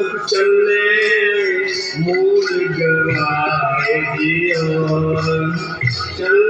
ਗੁਰਮੁਖ ਚੱਲੇ ਮੂਲ ਗਵਾਏ ਜੀਓ ਚੱਲੇ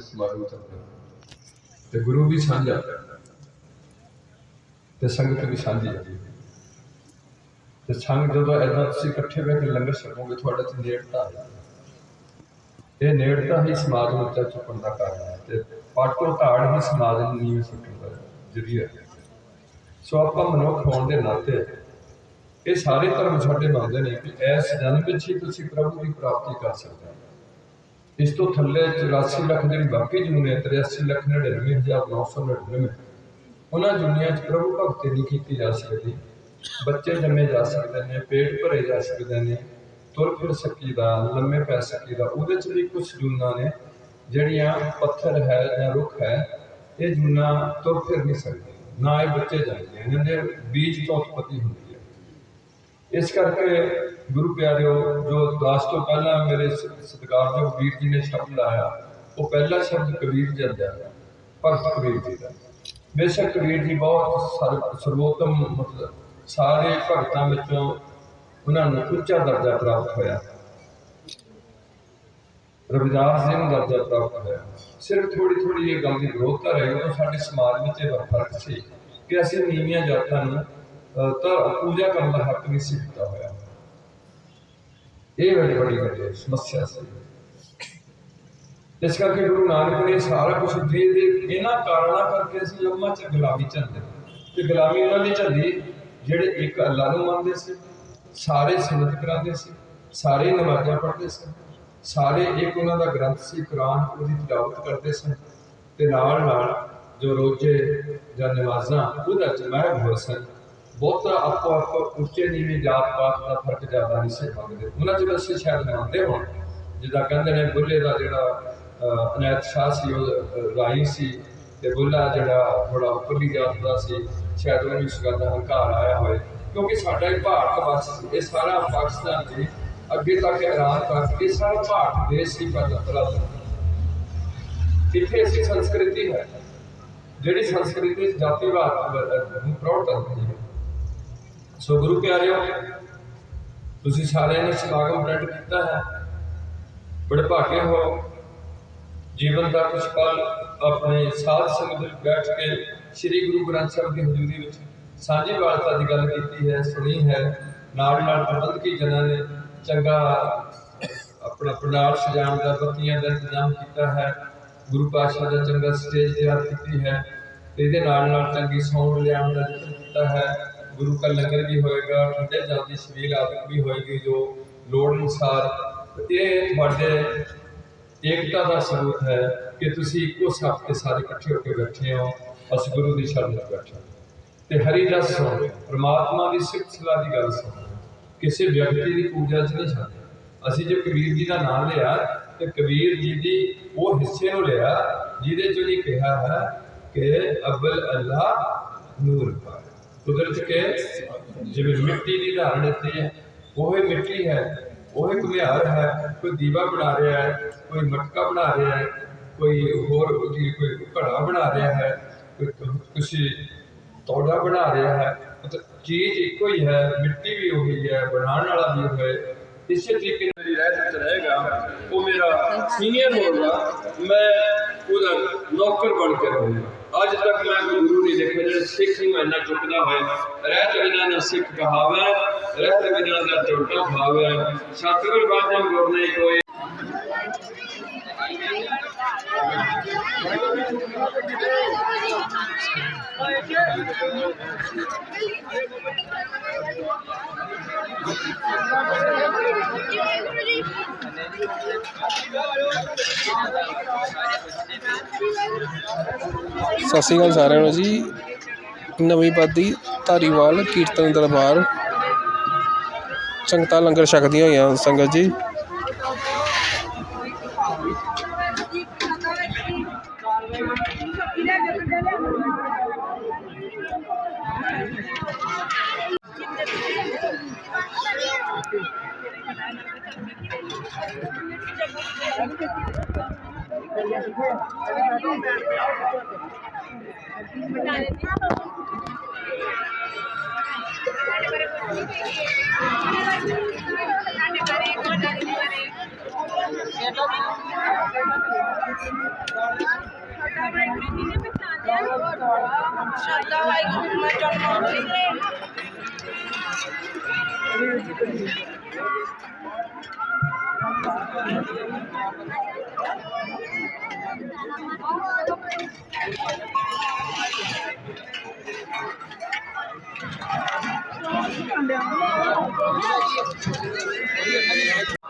ਗੁਰਦੁਆਰਾ ਸਮਾਗਮ ਚੱਲਦਾ ਤੇ ਗੁਰੂ ਵੀ ਸਾਂਝਾ ਤੇ ਸੰਗਤ ਵੀ ਸਾਂਝੀ ਹੈ ਤੇ ਸੰਗ ਜਦੋਂ ਐਦਾਂ ਤੁਸੀਂ ਇਕੱਠੇ ਬਹਿ ਕੇ ਲੰਗਰ ਛਕੋਗੇ, ਤੁਹਾਡੇ ਤੇ ਨੇੜਤਾ ਇਹ ਨੇੜਤਾ ਹੀ ਸਮਾਜ ਨੂੰ ਉੱਚਾ ਚੁੱਕਣ ਦਾ ਕਾਰਨ ਹੈ। ਤੇ ਪਾਟੋ ਧਾੜ ਹੀ ਸਮਾਜ ਨੂੰ ਨੀਵੇਂ ਸੁੱਟਣ ਦਾ ਜ਼ਰੀਆ ਹੈ। ਸੋ ਆਪਾਂ ਮਨੁੱਖ ਹੋਣ ਦੇ ਨਾਤੇ ਇਹ ਸਾਰੇ ਧਰਮ ਸਾਡੇ ਮੰਨਦੇ ਨੇ ਕਿ ਇਸ ਜਨਮ ਵਿੱਚ ਹੀ ਤੁਸੀਂ ਪ੍ਰਭੂ ਦੀ ਪ੍ਰਾਪਤੀ ਕਰ ਸਕਦੇ ਹੋ। ਇਸ ਤੋਂ ਥੱਲੇ 84 ਲੱਖ ਜਿਹੜੀ ਬਾਕੀ ਜੂਨ ਹੈ 83 ਲੱਖ 99999 ਉਹਨਾਂ ਜੁਨੀਆਂ 'ਚ ਪ੍ਰਭੂ ਭਗਤੀ ਨਹੀਂ ਕੀਤੀ ਜਾ ਸਕਦੀ ਬੱਚੇ ਜੰਮੇ ਜਾ ਸਕਦੇ ਨੇ ਪੇਟ ਭਰੇ ਜਾ ਸਕਦੇ ਨੇ ਤੁਰ ਫਿਰ ਸਕੀਦਾ ਲੰਮੇ ਪੈ ਸਕੀਦਾ ਉਹਦੇ 'ਚ ਵੀ ਕੁਝ ਜੂਨਾਂ ਨੇ ਜਿਹੜੀਆਂ ਪੱਥਰ ਹੈ ਜਾਂ ਰੁੱਖ ਹੈ ਇਹ ਜੂਨਾਂ ਤੁਰ ਫਿਰ ਨਹੀਂ ਸਕਦੀਆਂ ਨਾ ਇਹ ਬੱਚੇ ਜਾਂਦੇ ਇਹਨਾਂ ਦੇ ਬੀਜ ਤੋਂ ਉਤਪਤੀ ਹੁੰਦੀ ਹੈ ਇਸ ਕਰਕੇ ਗੁਰੂ ਪਿਆਰਿਓ ਜੋ ਦਾਸ ਤੋਂ ਪਹਿਲਾਂ ਮੇਰੇ ਸ- ਸਤਿਕਾਰਯੋਗ ਵੀਰ ਜੀ ਨੇ ਸ਼ਬਦ ਲਾਇਆ ਉਹ ਪਹਿਲਾ ਸ਼ਬਦ ਕਬੀਰ ਜੀ ਦਾ ਹੈ ਕਬੀਰ ਜੀ ਦਾ। ਬੇਸ਼ੱਕ ਕਬੀਰ ਜੀ ਬਹੁਤ ਸਰ- ਸਰਵੋਤਮ ਮਤਲਬ ਸਾਰੇ ਭਗਤਾਂ ਵਿੱਚੋਂ ਉਹਨਾਂ ਨੂੰ ਉੱਚਾ ਦਰਜਾ ਪ੍ਰਾਪਤ ਹੋਇਆ। ਰਵਿਦਾਸ ਜੀ ਨੂੰ ਦਰਜਾ ਪ੍ਰਾਪਤ ਹੋਇਆ। ਸਿਰਫ ਥੋੜੀ ਥੋੜੀ ਇਹ ਗੱਲ ਦੀ ਵਿਰੋਧਤਾ ਰਹੀ ਉਦੋਂ ਸਾਡੇ ਸਮਾਜ ਵਿੱਚ ਇਹ ਫ਼ਰਕ ਸੀ ਕਿ ਅਸੀਂ ਨੀਵੀਆਂ ਜਾਤਾਂ ਨੂੰ ਅਹ, ਤਾਂ ਪੂਜਾ ਕਰਨ ਦਾ ਹੱਕ ਨਹੀਂ ਸੀ ਦਿੱਤਾ ਹੋਇਆ। ਇਹ ਬੜੀ ਵੱਡੀ ਵੱਡੀ ਸਮੱਸਿਆ ਸੀ। ਇਸ ਕਰਕੇ ਗੁਰੂ ਨਾਨਕ ਨੇ ਸਾਰਾ ਕੁਝ ਦੇ ਦੇ ਇਹਨਾਂ ਕਾਰਨਾਂ ਕਰਕੇ ਅਸੀਂ ਲੰਮਾ ਚ ਗੁਲਾਮੀ ਚੱਲਦੇ ਤੇ ਗੁਲਾਮੀ ਉਹਨਾਂ ਦੀ ਚੱਲਦੀ ਜਿਹੜੇ ਇੱਕ ਅੱਲਾ ਨੂੰ ਮੰਨਦੇ ਸੀ, ਸਾਰੇ ਸੁਨਤ ਕਰਾਉਂਦੇ ਸੀ, ਸਾਰੇ ਨਮਾਜ਼ਾਂ ਪੜ੍ਹਦੇ ਸਨ ਸਾਰੇ ਇੱਕ ਉਹਨਾਂ ਦਾ ਗ੍ਰੰਥ ਸੀ, ਕੁਰਾਨ ਉਹਦੀ ਤਿਲਾਵਤ ਕਰਦੇ ਸਨ ਤੇ ਨਾਲ ਨਾਲ ਜੋ ਰੋਜ਼ੇ ਜਾਂ ਨਮਾਜ਼ਾਂ ਉਹਦਾ ਚ ਮਹਿਬ ਹੋ ਸਨ। ਬਹੁਤਾ ਆਪੋ ਆਪ ਉੱਚੇ ਨੀਵੇਂ ਜਾਤ ਪਾਤ ਦਾ ਫ਼ਰਕ ਜ਼ਿਆਦਾ ਨਹੀਂ ਸੀ ਮੰਗਦੇ। ਉਹਨਾਂ ਚ ਅਸੀਂ ਸ਼ਾਇਦ ਮੰਨਦੇ ਹੋਣ। ਜਿੱਦਾਂ ਕਹਿੰਦੇ ਨੇ ਬੁੱਲੇ ਦਾ ਜਿਹੜਾ ਅਨੈਤ ਸ਼ਾਹ ਸੀ, ਉਹ ਰਾਈ ਸੀ ਤੇ ਬੁੱਲਾ ਜਿਹੜਾ ਥੋੜਾ ਉੱਪਰਲੀ ਜਾਤ ਦਾ ਸੀ, ਸ਼ਾਇਦ ਉਹਨੂੰ ਇਸ ਗੱਲ ਦਾ ਹੰਕਾਰ ਆਇਆ ਹੋਵੇ। ਕਿਉਂਕਿ ਸਾਡਾ ਇਹ ਭਾਰਤ ਵਰਸ਼ ਸੀ, ਇਹ ਸਾਰਾ ਪਾਕਿਸਤਾਨ ਸੀ, ਅੱਗੇ ਤੱਕ ਇਰਾਨ ਤੱਕ, ਇਹ ਸਾਰਾ ਭਾਰਤ ਦੇਸ਼ ਸੀ ਪਰ ਇੱਥੇ ਅਸੀਂ ਸੰਸਕ੍ਰਿਤੀ ਹੈ। ਜਿਹੜੀ ਸੰਸਕ੍ਰਿਤੀ ਜਾਤੀਵਾਦ ਨੂੰ ਪ੍ਰੌੜ ਕਰਦੀ ਹੈ। ਸੋ ਗੁਰੂ ਪਿਆਰਿਓ, ਤੁਸੀਂ ਸਾਰਿਆਂ ਨੇ ਸਮਾਗਮ ਪ੍ਰਗਟ ਕੀਤਾ ਹੈ। ਬੜੇ ਭਾਗੇ ਹੋ। ਜੀਵਨ ਦਾ ਕੁਝ ਪਲ ਆਪਣੇ ਸਾਧ ਸੰਗਤ ਵਿੱਚ ਬੈਠ ਕੇ ਸ੍ਰੀ ਗੁਰੂ ਗ੍ਰੰਥ ਸਾਹਿਬ ਦੀ ਹਜ਼ੂਰੀ ਵਿੱਚ ਸਾਂਝੀ ਵਾਰਤਾ ਦੀ ਗੱਲ ਕੀਤੀ ਹੈ, ਸੁਣੀ ਹੈ। ਨਾਲ ਨਾਲ ਪ੍ਰਬੰਧਕੀ ਜਨਾਂ ਨੇ ਚੰਗਾ ਆਪਣਾ ਪੰਡਾਲ ਸਜਾਉਣ ਦਾ ਬੱਤੀਆਂ ਦਾ ਇੰਤਜ਼ਾਮ ਕੀਤਾ ਹੈ। ਗੁਰੂ ਪਾਤਸ਼ਾਹ ਦਾ ਚੰਗਾ ਸਟੇਜ ਤਿਆਰ ਕੀਤੀ ਹੈ ਇਹਦੇ ਨਾਲ ਨਾਲ ਚੰਗੀ ਸੌਂਡ ਲਿਆਉਣ ਦਾ ਯਤਨ ਕੀਤਾ ਹੈ। ਗੁਰੂ ਕਾ ਲੰਗਰ ਵੀ ਹੋਏਗਾ, ਠੰਡੇ ਜਲ ਦੀ ਛਬੀਲ ਆਦਿਕ ਵੀ ਹੋਏਗੀ ਜੋ ਲੋੜ ਅਨੁਸਾਰ। ਇਹ ਤੁਹਾਡੇ ਏਕਤਾ ਦਾ ਸਬੂਤ ਹੈ ਕਿ ਤੁਸੀਂ ਇੱਕੋ ਸੱਪ ਤੇ ਸਾਰੇ ਇਕੱਠੇ ਹੋ ਕੇ ਬੈਠੇ ਹੋ ਅਸੀਂ ਗੁਰੂ ਦੀ ਸ਼ਰਨ ਵਿੱਚ ਬੈਠੇ ਤੇ ਹਰੀ ਰਸ ਸੁਣ, ਪ੍ਰਮਾਤਮਾ ਦੀ ਸਿਫਤ ਸਲਾਹ ਦੀ ਗੱਲ ਸੁਣ। ਕਿਸੇ ਵਿਅਕਤੀ ਦੀ ਪੂਜਾ 'ਚ ਨਹੀਂ ਜਾਂਦੇ। ਅਸੀਂ ਜੇ ਕਬੀਰ ਜੀ ਦਾ ਨਾਮ ਲਿਆ, ਤੇ ਕਬੀਰ ਜੀ ਦੀ ਉਹ ਹਿੱਸੇ ਨੂੰ ਲਿਆ, ਜਿਹਦੇ 'ਚ ਇਹ ਕਿਹਾ ਹੈ ਕਿ ਅਬਲ ਅੱਲਾ ਨੂਰ ਪਾਏ ਕੁਦਰਤ ਕੇ ਜਿਵੇਂ ਮਿੱਟੀ ਦੀ ਧਾਰਨ ਦਿੱਤੀ ਹੈ, ਉਹ ਹੀ ਮਿੱਟੀ ਹੈ, ਉਹ ਹੀ ਘੁਮਿਆਰ ਹੈ, ਕੋਈ ਦੀਵਾ ਬਣਾ ਰਿਹਾ ਹੈ, ਕੋਈ ਮਟਕਾ ਬਣਾ ਰਿਹਾ ਹੈ, ਕੋਈ ਹੋਰ ਉਹਦੀ ਕੋਈ ਘੜਾ ਬਣਾ ਰਿਹਾ ਹੈ, ਕੋਈ ਕਿਸੇ ਤੌੜਾ ਬਣਾ ਰਿਹਾ ਹੈ, ਮਤਲਬ ਚੀਜ਼ ਇੱਕੋ ਹੀ ਹੈ, ਮਿੱਟੀ ਵੀ ਉਹੀ ਹੈ, ਬਣਾਉਣ ਵਾਲਾ ਵੀ ਉਹ ਹੈ। ਇਸੇ ਤਰੀਕੇ ਨਾਲ ਮੇਰੀ ਰਹਿਤ ਰਹੇਗਾ ਉਹ ਮੇਰਾ ਸੀਨੀਅਰ ਹੋਗਾ ਮੈਂ ਉਹਦਾ ਨੌਕਰ ਬਣ ਕੇ ਰਹੂੰਗਾ ਅੱਜ ਤੱਕ ਮੈਂ ਕੋਈ ਗੁਰੂ ਨਹੀਂ ਦੇਖਿਆ ਜਿਹੜਾ ਸਿੱਖ ਨੂੰ ਇੰਨਾ ਚੁੱਕਦਾ ਹੋਏ ਰਹਿਤ ਬਿਨਾਂ ਨਾ ਸਿੱਖ ਕਹਾਵੇ ਰਹਿਤ ਬਿਨਾਂ ਦਾ ਟੁੱਟਾ ਭਾਵੇ ਸਤਿਗੁਰ ਬਾਦਮ ਗੁਰ ਨੇ ਕੋਈ ਸਤਿ ਸ਼੍ਰੀ ਅਕਾਲ ਸਾਰਿਆਂ ਨੂੰ ਜੀ। ਨਵੀਂ ਬਾਦੀ ਧਾਰੀਵਾਲ ਕੀਰਤਨ ਦਰਬਾਰ। ਸੰਗਤਾਂ ਲੰਗਰ ਛਕਦੀਆਂ ਹੋਈਆਂ ਸੰਗਤ ਜੀ। ਸ਼ਰਦਾ ਵਾਹਿਗੁਰੂ ਮੈਂ ਜਨਮ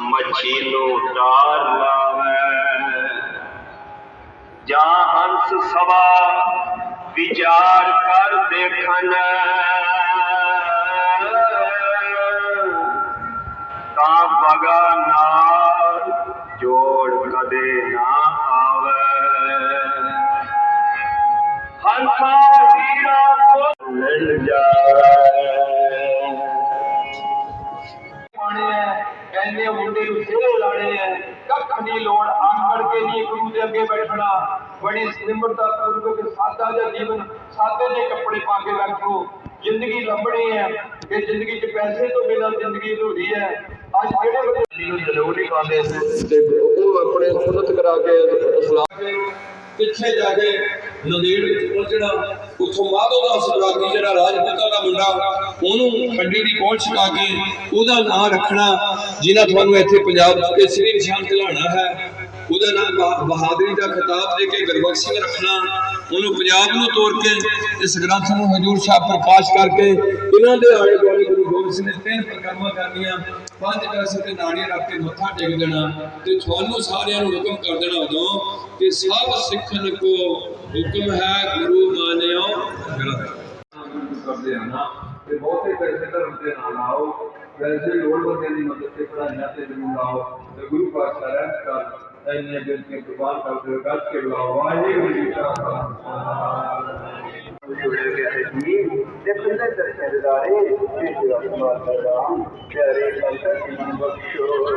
ਮੱਛੀ ਨੂੰ ਡਾਰ ਲਾਵੇ। ਜਾਂ ਹੰਸ ਸਵਾ ਵਿਚਾਰ ਕਰ ਦੇਖਣ। ਤਾਂ ਬਗਾ ਨਾਲ ਜੋੜ ਕਦੇ ਨਾ ਆਵੇ। ਹੰਸਾ ਹੀਰਾ ਕੋ ਮਿਲ ਜਾਵੇ ਲਾਣੇ ਐ ਕੱਖ ਨਹੀਂ ਲੋੜ ਆਂਗੜ ਕੇ ਨਹੀਂ ਗੁਰੂ ਦੇ ਅੱਗੇ ਬੈਠਣਾ। ਬੜੀ ਨਿਮਰਤਾ ਪੂਰਵਕ ਸਾਦਾ ਜਿਹਾ ਜੀਵਨ ਸਾਦੇ ਜਿਹੇ ਕੱਪੜੇ ਪਾ ਕੇ ਰੱਖੋ ਜ਼ਿੰਦਗੀ ਲੰਬਣੀ ਹੈ। ਕਿ ਜ਼ਿੰਦਗੀ 'ਚ ਪੈਸੇ ਤੋਂ ਬਿਨਾਂ ਜ਼ਿੰਦਗੀ ਅਧੂਰੀ ਹੈ ਅੱਜ ਜਿਹੜੇ ਬੰਦੇ ਨੂੰ ਜ਼ਰੂਰ ਨਹੀਂ ਪਾਉਂਦੇ ਤੇ ਉਹ ਆਪਣੇ ਉન્નਤ ਕਰਾ ਕੇ ਇਸਲਾਮ ਦੇ ਪਿੱਛੇ ਜਾ ਕੇ ਨੰਦੇੜ ਵਿੱਚ ਪਹੁੰਚਣਾ, ਉੱਥੋਂ ਮਾਧੋ ਦਾਸ ਸਤਰਾਗੀ ਜਿਹੜਾ ਰਾਜਪੂਤਾਂ ਦਾ ਮੁੰਡਾ, ਉਹਨੂੰ ਖੰਡੀ ਦੀ ਪਹੁੰਚ ਛਕਾ ਕੇ ਉਹਦਾ ਨਾਂ ਰੱਖਣਾ ਜਿਹਨਾਂ ਤੁਹਾਨੂੰ ਇੱਥੇ ਪੰਜਾਬ ਦੇ ਸ੍ਰੀ ਨਿਸ਼ਾਨ ਦਿਲਾਣਾ ਹੈ, ਉਹਦਾ ਨਾਮ ਬਹਾਦਰੀ ਦਾ ਖਿਤਾਬ ਦੇ ਕੇ ਗੁਰਬਖਸ਼ ਸਿੰਘ ਰੱਖਣਾ, ਉਹਨੂੰ ਪੰਜਾਬ ਨੂੰ ਤੋੜ ਕੇ ਇਸ ਗ੍ਰੰਥ ਨੂੰ ਹਜੂਰ ਸਾਹਿਬ ਪ੍ਰਕਾਸ਼ ਕਰਕੇ, ਇਹਨਾਂ ਦੇ ਆਲੇ ਦੁਆਲੇ ਗੁਰੂ ਗੋਬਿੰਦ ਸਿੰਘ ਨੇ ਤਿੰਨ ਪ੍ਰਕਰਮਾਂ ਕਰਨੀਆਂ ਪੰਜ ਪੈਸੇ ਤੇ ਨਾੜੀਆਂ ਰੱਖ ਕੇ ਮੱਥਾ ਟੇਕ ਦੇਣਾ ਤੇ ਤੁਹਾਨੂੰ ਸਾਰਿਆਂ ਨੂੰ ਹੁਕਮ ਕਰ ਦੇਣਾ ਉਦੋਂ ਕਿ ਸਭ ਸਿੱਖਣ ਕੋ ਹੁਕਮ ਹੈ ਗੁਰੂ ਮਾਨਿਓ। ਗ੍ਰੰਥ ਕਰਦੇ ਆ ਨਾ, ਤੇ ਬਹੁਤੇ ਪੈਸੇ ਧਰਮ ਤੇ ਨਾ ਲਾਓ ਵੈਸੇ ਲੋੜਵੰਦਾਂ ਦੀ ਮਦਦ ਤੇ ਪੜਾਈਆਂ ਤੇ ਜ਼ਰੂਰ ਲਾਓ ਤੇ ਗੁਰੂ ਪਾਤਸ਼ਾਹ ਰਹਿਮਤ ਕਰ ਇੰਨੀਆਂ ਬੇਨਤੀਆਂ ਕੁਰਬਾਨ ਕਰਦੇ ਹੋ ਗੱਜ ਕੇ ਬੁਲਾਓ। ਵਾਹਿਗੁਰੂ ਜੀ ਕਾ ਖਾਲਸਾ। ਜੁੜੇ ਗਏ ਜੀ ਤੇ ਖੁੱਲੇ ਦਰਸ਼ਨ ਦਾਰੇ ਜੀ ਜੀ ਅਸਮਾਨ ਦਾ ਪਿਆਰੇ ਸੰਤ ਜੀ